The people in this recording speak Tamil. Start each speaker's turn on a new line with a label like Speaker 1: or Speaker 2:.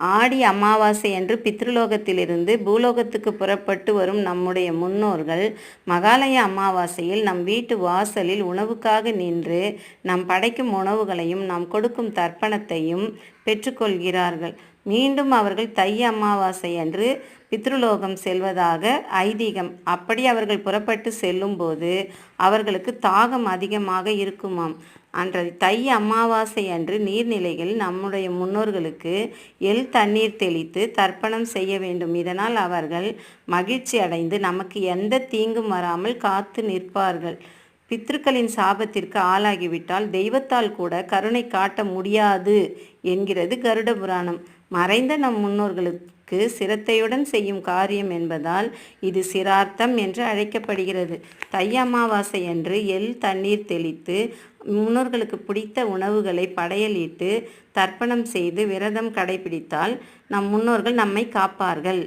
Speaker 1: ஆடி அமாவாசை அன்று பித்ருலோகத்திலிருந்து பூலோகத்துக்கு புறப்பட்டு வரும் நம்முடைய முன்னோர்கள் மகாலய அமாவாசையில் நம் வீட்டு வாசலில் உணவுக்காக நின்று நாம் படைக்கும் உணவுகளையும் நாம் கொடுக்கும் தர்ப்பணத்தையும் பெற்றுக்கொள்கிறார்கள். மீண்டும் அவர்கள் தை அமாவாசை அன்று பித்ருலோகம் செல்வதாக ஐதீகம் அப்படி அவர்கள் புறப்பட்டு செல்லும்போது அவர்களுக்கு தாகம் அதிகமாக இருக்குமாம். அன்றைய தை அமாவாசை அன்று நீர்நிலைகள் நம்முடைய முன்னோர்களுக்கு எள் தண்ணீர் தெளித்து தர்ப்பணம் செய்ய வேண்டும். இதனால் அவர்கள் மகிழ்ச்சி அடைந்து நமக்கு எந்த தீங்கும் வராமல் காத்து நிற்பார்கள். பித்ருக்களின் சாபத்திற்கு ஆளாகிவிட்டால் தெய்வத்தால் கூட கருணை காட்ட முடியாது என்கிறது கருட புராணம். மறைந்த நம் முன்னோர்களுக்கு சிரத்தையுடன் செய்யும் காரியம் என்பதால் இது சிரார்த்தம் என்று அழைக்கப்படுகிறது. தை அமாவாசை அன்று எள் தண்ணீர் தெளித்து முன்னோர்களுக்கு பிடித்த உணவுகளை படையலிட்டு தர்ப்பணம் செய்து விரதம் கடைபிடித்தால் நம் முன்னோர்கள் நம்மை காப்பார்கள்.